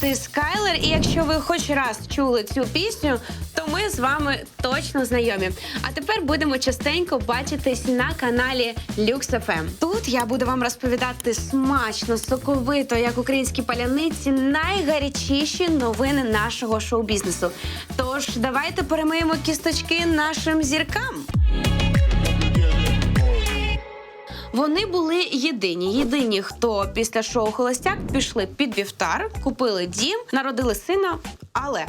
звати Скайлер, і якщо ви хоч раз чули цю пісню, то ми з вами точно знайомі. А тепер будемо частенько бачитись на каналі LuxFM. Тут я буду вам розповідати смачно, соковито, як українські паляниці, найгарячіші новини нашого шоу-бізнесу. Тож давайте перемиємо кісточки нашим зіркам. Вони були єдині. Єдині, хто після шоу Холостяк пішли під вівтар, купили дім, народили сина, але.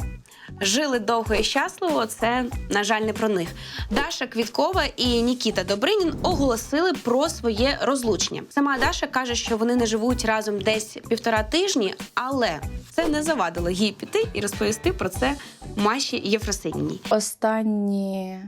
Жили довго і щасливо. Це на жаль не про них. Даша Квіткова і Нікіта Добринін оголосили про своє розлучення. Сама Даша каже, що вони не живуть разом десь півтора тижні, але це не завадило їй піти і розповісти про це Маші Єфросиніній. Останні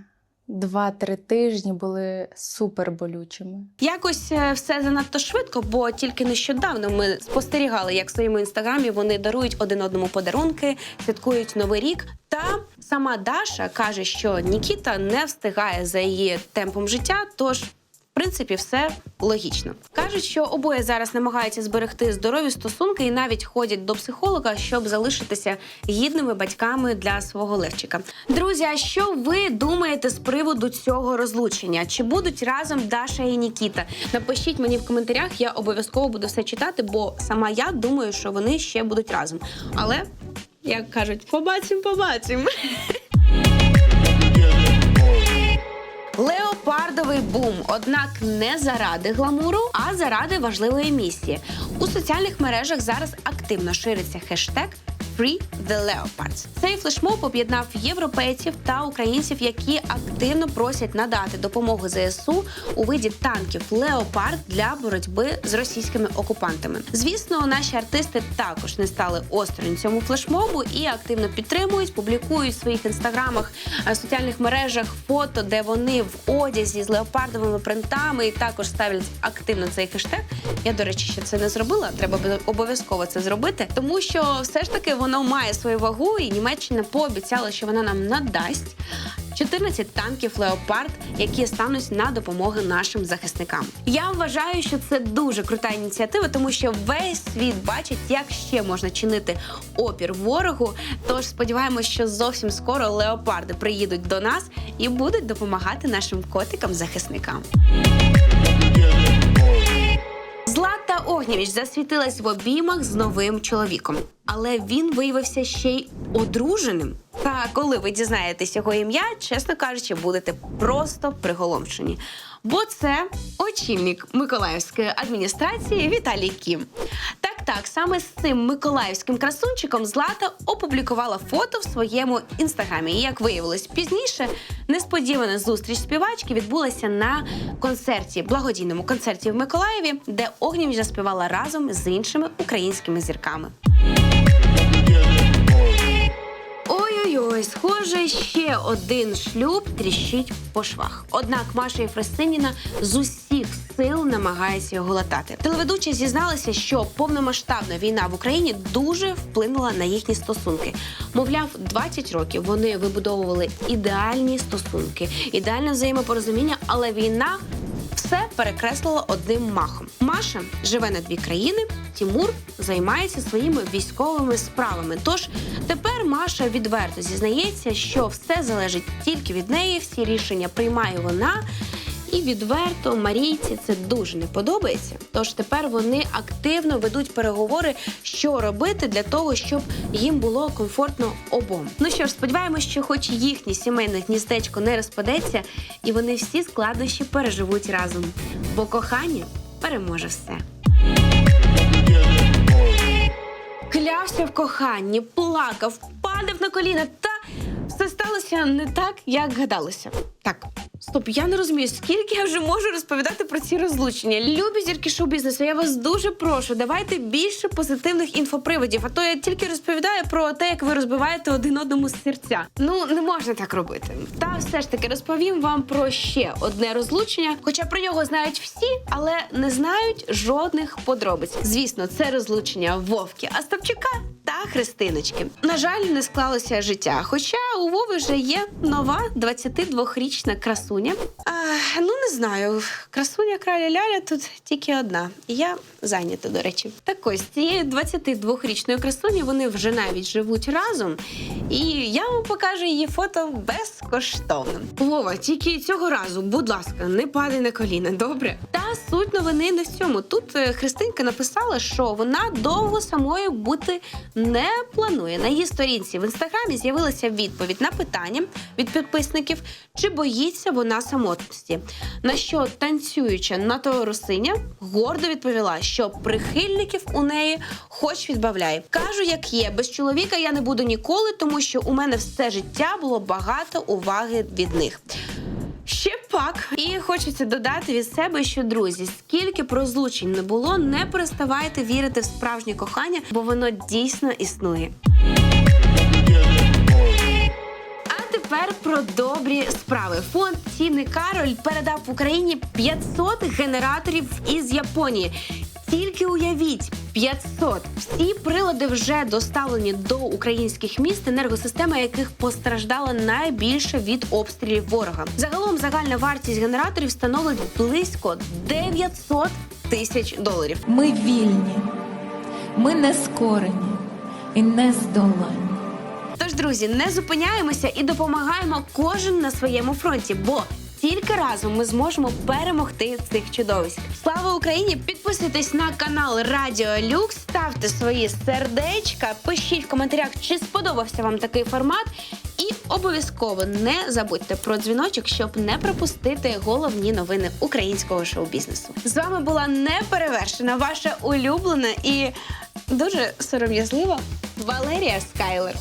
два-три тижні були супер болючими. Якось е, все занадто швидко, бо тільки нещодавно ми спостерігали, як в своєму інстаграмі вони дарують один одному подарунки, святкують новий рік. Та сама Даша каже, що Нікіта не встигає за її темпом життя, тож. Принципі, все логічно. Кажуть, що обоє зараз намагаються зберегти здорові стосунки і навіть ходять до психолога, щоб залишитися гідними батьками для свого Левчика. Друзі, а що ви думаєте з приводу цього розлучення? Чи будуть разом Даша і Нікіта? Напишіть мені в коментарях, я обов'язково буду все читати, бо сама я думаю, що вони ще будуть разом. Але як кажуть, побачимо, побачимо. Леопардовий бум, однак не заради гламуру, а заради важливої місії. У соціальних мережах зараз активно шириться хештег Free the Leopards. Цей флешмоб об'єднав європейців та українців, які активно просять надати допомогу ЗСУ у виді танків Леопард для боротьби з російськими окупантами. Звісно, наші артисти також не стали осторонь цьому флешмобу і активно підтримують, публікують в своїх інстаграмах, е, соціальних мережах фото, де вони в одязі з леопардовими принтами, і також ставлять активно цей хештег. Я, до речі, ще це не зробила. Треба обов'язково це зробити, тому що все ж таки воно має свою вагу, і Німеччина пообіцяла, що вона нам надасть. 14 танків Леопард, які стануть на допомогу нашим захисникам. Я вважаю, що це дуже крута ініціатива, тому що весь світ бачить, як ще можна чинити опір ворогу. Тож сподіваємось, що зовсім скоро леопарди приїдуть до нас і будуть допомагати нашим котикам-захисникам. Огнєвіч засвітилась в обіймах з новим чоловіком, але він виявився ще й одруженим. Та коли ви дізнаєтесь його ім'я, чесно кажучи, будете просто приголомшені. Бо це очільник Миколаївської адміністрації Віталій Кім. Так, саме з цим миколаївським красунчиком Злата опублікувала фото в своєму інстаграмі. І як виявилось пізніше, несподівана зустріч співачки відбулася на концерті, благодійному концерті в Миколаєві, де Огнєвіч заспівала разом з іншими українськими зірками. Ой-ой-ой, схоже, ще один шлюб тріщить по швах. Однак Маша Єфросиніна з усіх сил намагається його латати. Телеведуча зізналася, що повномасштабна війна в Україні дуже вплинула на їхні стосунки. Мовляв, 20 років вони вибудовували ідеальні стосунки, ідеальне взаємопорозуміння, але війна все перекреслила одним махом. Маша живе на дві країни. Тімур займається своїми військовими справами. Тож тепер Маша відверто зізнається, що все залежить тільки від неї, всі рішення приймає вона. І відверто Марійці це дуже не подобається. Тож тепер вони активно ведуть переговори, що робити для того, щоб їм було комфортно обом. Ну що ж, сподіваємось, що хоч їхнє сімейне гніздечко не розпадеться, і вони всі складнощі переживуть разом. Бо кохання переможе все. Клявся в коханні, плакав, падав на коліна та все сталося не так, як гадалося. Так, стоп, я не розумію, скільки я вже можу розповідати про ці розлучення. Любі зірки шоу-бізнесу, я вас дуже прошу, давайте більше позитивних інфоприводів, а то я тільки розповідаю про те, як ви розбиваєте один одному серця. Ну, не можна так робити. Та все ж таки розповім вам про ще одне розлучення, хоча про нього знають всі, але не знають жодних подробиць. Звісно, це розлучення Вовки Остапчука та Христиночки. На жаль, не склалося життя. Хоча у Вови вже є нова 22-річна красуня. А ну не знаю, красуня краля ляля тут тільки одна. Я зайнята, до речі. Так ось цією 22-річною красунею вони вже навіть живуть разом. І я вам покажу її фото безкоштовно. Вова, тільки цього разу, будь ласка, не падай на коліна, добре? Та суть новини не в цьому. Тут е, Христинка написала, що вона довго самою бути не планує. На її сторінці в інстаграмі з'явилася відповідь на питання від підписників, чи боїться вона самотності. На що танцююча Ната Русиня гордо відповіла, що прихильників у неї хоч відбавляй. Кажу, як є, без чоловіка я не буду ніколи, тому що у мене все життя було багато уваги від них. Ще пак. І хочеться додати від себе, що друзі, скільки б розлучень не було, не переставайте вірити в справжнє кохання, бо воно дійсно існує. Про добрі справи. Фонд Тіни Кароль передав Україні 500 генераторів із Японії. Тільки уявіть 500. Всі прилади вже доставлені до українських міст, енергосистема яких постраждала найбільше від обстрілів ворога. Загалом загальна вартість генераторів становить близько 900 тисяч доларів. Ми вільні, ми не скорені і не здолані. Тож, друзі, не зупиняємося і допомагаємо кожен на своєму фронті, бо тільки разом ми зможемо перемогти цих чудовиськ. Слава Україні! Підписуйтесь на канал Радіо Люкс, ставте свої сердечка, пишіть в коментарях, чи сподобався вам такий формат. І обов'язково не забудьте про дзвіночок, щоб не пропустити головні новини українського шоу-бізнесу. З вами була неперевершена ваша улюблена і дуже сором'язлива Валерія Скайлер.